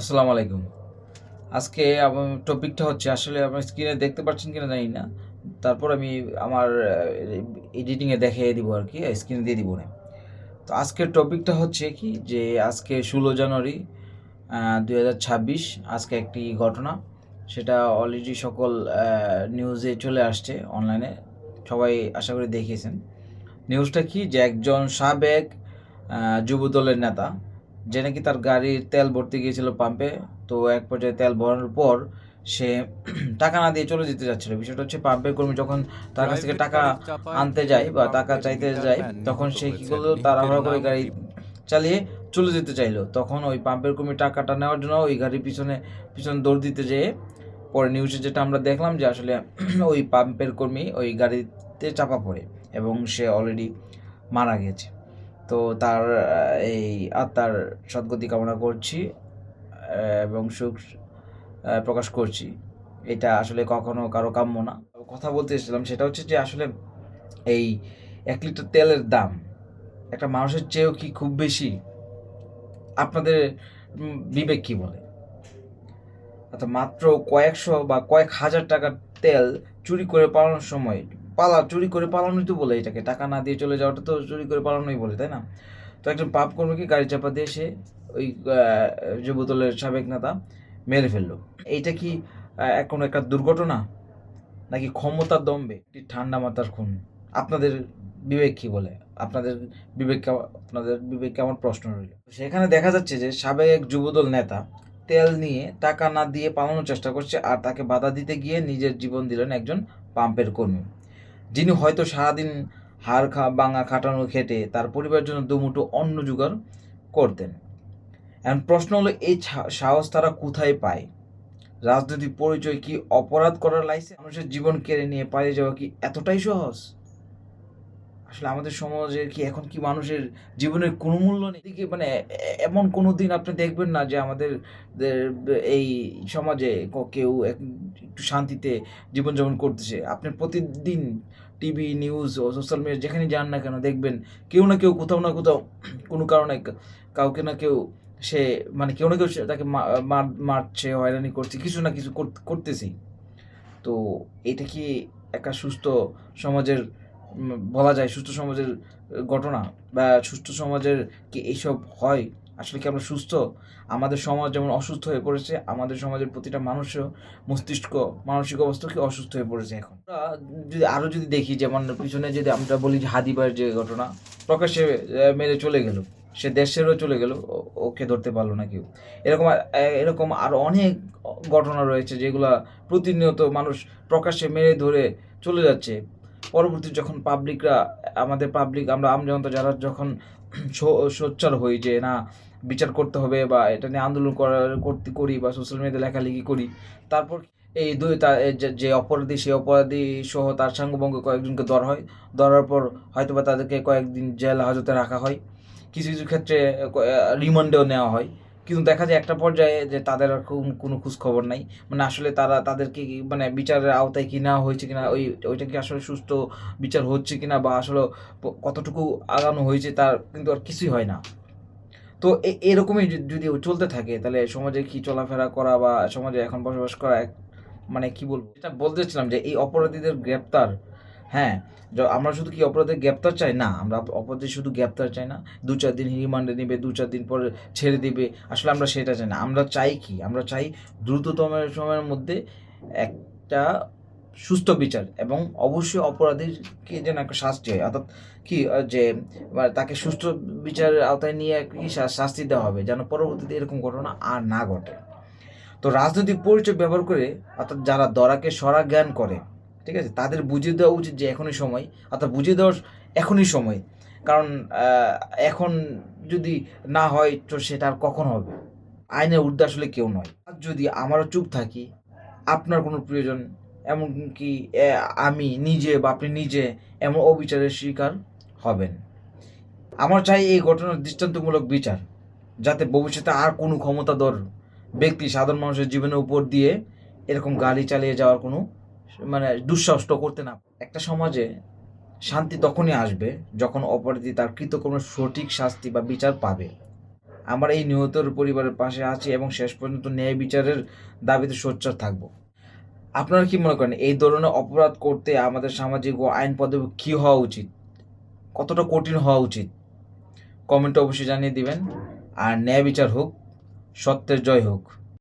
আসসালামু আলাইকুম। আজকে টপিকটা হচ্ছে আসলে আপনার স্ক্রিনে দেখতে পাচ্ছেন কিনা জানি না। তারপর আমি আমার এডিটিংয়ে দেখিয়ে দিব আর কি স্ক্রিনে দিয়ে দিব না তো আজকের টপিকটা হচ্ছে কি যে আজকে ষোলো জানুয়ারি দুই হাজার ছাব্বিশ আজকে একটি ঘটনা। সেটা অলরেডি সকল নিউজে চলে আসছে অনলাইনে সবাই আশা করি দেখিয়েছেন। নিউজটা কি যে একজন সাবেক আহ, যুবদলের নেতা যে নাকি তার গাড়ির তেল ভরতে গিয়েছিল পাম্পে তো এক পর্যায়ে তেল ভরানোর পর সে টাকা না দিয়ে চলে যেতে যাচ্ছিল। বিষয়টা হচ্ছে পাম্পের কর্মী যখন তার কাছ থেকে টাকা আনতে যায় বা টাকা চাইতে যায় তখন সে কি করল? তাড়াহুড়া করে গাড়ি চালিয়ে চলে যেতে চাইলো। তখন ওই পাম্পের কর্মী টাকাটা নেওয়ার জন্য ওই গাড়ির পিছনে পিছনে দৌড় দিতে যেয়ে পরে নিউজে যেটা আমরা দেখলাম যে আসলে ওই পাম্পের কর্মী ওই গাড়িতে চাপা পড়ে এবং সে অলরেডি মারা গেছে। তো তার এই আত্মার সদ্গতি কামনা করছি এবং সুখ প্রকাশ করছি। এটা আসলে কখনো কারও কাম্য না। কথা বলতে এসেছিলাম সেটা হচ্ছে যে আসলে এই এক লিটার তেলের দাম, একটা মানুষের চেয়েও কি খুব বেশি? আপনাদের বিবেক কি বলে? অর্থাৎ মাত্র কয়েকশো বা কয়েক হাজার টাকার তেল চুরি করে পালানোর সময় পালা, চুরি করে পালানোই তো বলে এটাকে। টাকা না দিয়ে চলে যাওয়াটা তো চুরি করে পালানোই বলে, তাই না? তো একজন পাপ কর্মীকে গাড়ি চাপা দিয়ে সে ওই যুবদলের সাবেক নেতা মেরে ফেলল। এইটা কি কোনো একটা দুর্ঘটনা? নাকি ক্ষমতার দম্বে একটি ঠান্ডা মাথার খুন। আপনাদের বিবেক কি বলে? আপনাদের বিবেক আপনাদের বিবেক কেমন প্রশ্ন রইল? সেখানে দেখা যাচ্ছে যে সাবেক এক যুবদল নেতা তেল নিয়ে টাকা না দিয়ে পালানোর চেষ্টা করছে আর তাকে বাধা দিতে গিয়ে নিজের জীবন দিলেন একজন পাম্পের কর্মী। যিনি হয়তো সারাদিন হাড় খা, বাঙা খাটানো খেটে তার পরিবারের জন্য দুমুঠো অন্ন জোগাড় করতেন। এখন প্রশ্ন হলো, এই সাহস তারা কোথায় পায়? রাজনৈতিক পরিচয় কি অপরাধ করার লাইসেন্স? মানুষের জীবন কেড়ে নিয়ে পালিয়ে যাওয়া কি এতটাই সহজ? আসলে আমাদের সমাজে কি এখন কি মানুষের জীবনের কোনো মূল্য নেই? এদিকে মানে এমন কোনো দিন আপনি দেখবেন না যে আমাদের এই সমাজে কেউ একটু শান্তিতে জীবনযাপন করতেছে। আপনি প্রতিদিন টিভি নিউজ ও সোশ্যাল মিডিয়া যেখানে যান না কেন দেখবেন কেউ না কেউ কোথাও না কোথাও কোনো কারণে কাউকে না কেউ সে মানে কেউ না কেউ তাকে মারছে, হয়রানি করছে, কিছু না কিছু করতেছি তো এটা কি একটা সুস্থ সমাজের বলা যায় সুস্থ সমাজের ঘটনা? বা সুস্থ সমাজের কি এইসব হয়? আসলে কি আমরা সুস্থ? আমাদের সমাজ যেমন অসুস্থ হয়ে পড়েছে, আমাদের সমাজের প্রতিটা মানুষও মস্তিষ্ক, মানসিক অবস্থা কি অসুস্থ হয়ে পড়েছে এখন? যদি আরও যদি দেখি, যেমন পিছনে যদি আমরা বলি যে হাদিবার যে ঘটনা, প্রকাশ্যে মেরে চলে গেল। সে দেশেরও চলে গেল ওকে ধরতে পারল না কেউ। এরকম এরকম আরও অনেক ঘটনা রয়েছে যেগুলা প্রতিনিয়ত মানুষ প্রকাশ্যে মেরে ধরে চলে যাচ্ছে। পরবর্তী যখন পাবলিকরা আমাদের পাবলিক আমরা আমজনতা যারা যখন সোচ্চার হই যে না বিচার করতে হবে বা এটা নিয়ে আন্দোলন করার করতে করি বা সোশ্যাল মিডিয়াতে লেখালেখি করি। তারপর এই দুই তা এ যে- অপরাধী, সেই অপরাধী সহ তার সাঙ্গবঙ্গ কয়েকজনকে ধরা হয়। ধরার পর হয়তো বা তাদেরকে কয়েকদিন জেল হাজতে রাখা হয়। কিছু কিছু ক্ষেত্রে রিমান্ডেও নেওয়া হয়। কিন্তু দেখা যায় একটা পর্যায়ে যে তাদের আর কোন- খোঁজ খবর নাই। মানে আসলে তারা তাদেরকে মানে বিচারের আওতায় কি নেওয়া হয়েছে কিনা, ওই ওইটা কি আসলে সুস্থ বিচার হচ্ছে কিনা বা আসলে কতটুকু আগানো হয়েছে তার কিন্তু আর কিছুই হয় না। তো এরকমই যদি- চলতে থাকে, তাহলে সমাজে কি চলাফেরা করা বা সমাজে এখন বসবাস করা এক মানে কি বলব? এটা বলতেছিলাম যে এই অপরাধীদের গ্রেপ্তার হ্যাঁ আমরা শুধু কি অপরাধের গ্রেপ্তার চাই? না, আমরা অপরাধী শুধু গ্রেপ্তার চাই না। দু চার দিন রিমান্ডে নেবে, দু চার দিন পরে ছেড়ে দিবে। আসলে আমরা সেটা চাই না। আমরা চাই কি? আমরা চাই দ্রুততম সময়ের মধ্যে একটা সুস্থ বিচার এবং অবশ্যই অপরাধীকে যেন একটা শাস্তি হয়। অর্থাৎ কি যে তাকে সুস্থ বিচারের আওতায় নিয়ে কি শাস্তি দেওয়া হবে যেন পরবর্তীতে এরকম ঘটনা আর না ঘটে। তো রাজনৈতিক পরিচয় ব্যবহার করে, অর্থাৎ যারা দরাকে সরা জ্ঞান করে, ঠিক আছে, তাদের বুঝিয়ে দেওয়া উচিত যে এখনই সময়, অর্থাৎ বুঝিয়ে দেওয়ার এখনই সময়। কারণ এখন যদি না হয়, তো সেটা আর কখন হবে? আইনের ঊর্ধ্বে আসলে কেউ নয়। আর যদি আমারও চুপ থাকি, আপনার কোনো প্রয়োজন এমনকি আমি নিজে বা আপনি নিজে এমন অবিচারের শিকার হবেন। আমার চাই এই ঘটনার দৃষ্টান্তমূলক বিচার, যাতে ভবিষ্যতে আর কোনো ক্ষমতাধর ব্যক্তি সাধারণ মানুষের জীবনের উপর দিয়ে এরকম গাড়ি চালিয়ে যাওয়ার কোনো মানে দুঃসাহসটা করতে না একটা সমাজে শান্তি তখনই আসবে যখন অপরাধী তার কৃতকর্মের সঠিক শাস্তি বা বিচার পাবে। আমরা এই নিহতর পরিবারের পাশে আছি এবং শেষ পর্যন্ত ন্যায় বিচারের দাবিতে সোচ্চার থাকব। আপনারা কি মনে করেন এই ধরনের অপরাধ করতে আমাদের সামাজিক ও আইন পদক্ষেপ কী হওয়া উচিত? কতটা কঠিন হওয়া উচিত? কমেন্টে অবশ্যই জানিয়ে দিবেন। আর ন্যায় বিচার হোক, সত্যের জয় হোক।